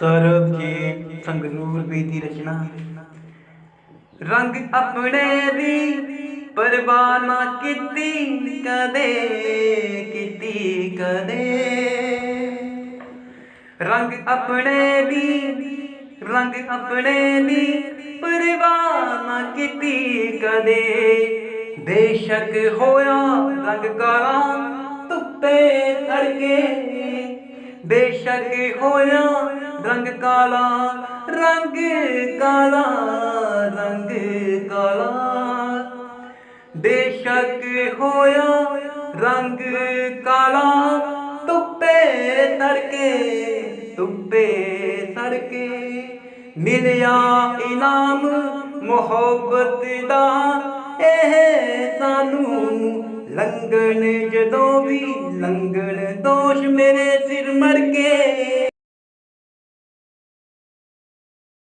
ਸਰਬਜੀਤ ਸੰਗਰੂਰ ਵੀ ਦੀ ਰਚਨਾ। ਰੰਗ ਆਪਣੇ ਦੀ ਪਰਵਾਹ ਨਾ ਕੀਤੀ ਕਦੇ ਕੀਤੀ ਕਦੇ। ਰੰਗ ਆਪਣੇ ਦੀ, ਰੰਗ ਆਪਣੇ ਦੀ ਪਰਵਾਹ ਨਾ ਕੀਤੀ ਕਦੇ। ਬੇਸ਼ੱਕ ਹੋਇਆ ਰੰਗ ਕਾਲਾ ਧੁੱਪੇ ਧੜਕੇ। ਬੇਸ਼ੱਕ ਹੋਇਆ ਰੰਗ ਕਾਲਾ ਰੰਗ ਕਾਲਾ ਰੰਗ ਕਾਲਾ। ਬੇਸ਼ੱਕ ਹੋਇਆ ਰੰਗ ਕਾਲਾ, ਧੁੱਪੇ ਤੜਕੇ ਧੁੱਪੇ ਤੜਕੇ। ਮਿਲਿਆ ਇਨਾਮ ਮੁਹੱਬਤ ਦਾ, ਇਹ ਸਾਨੂੰ ਲੰਗਣ ਜਦੋਂ ਵੀ ਲੰਗਣ ਦੋਸ਼ ਮੇਰੇ ਸਿਰ ਮਰ ਕੇ।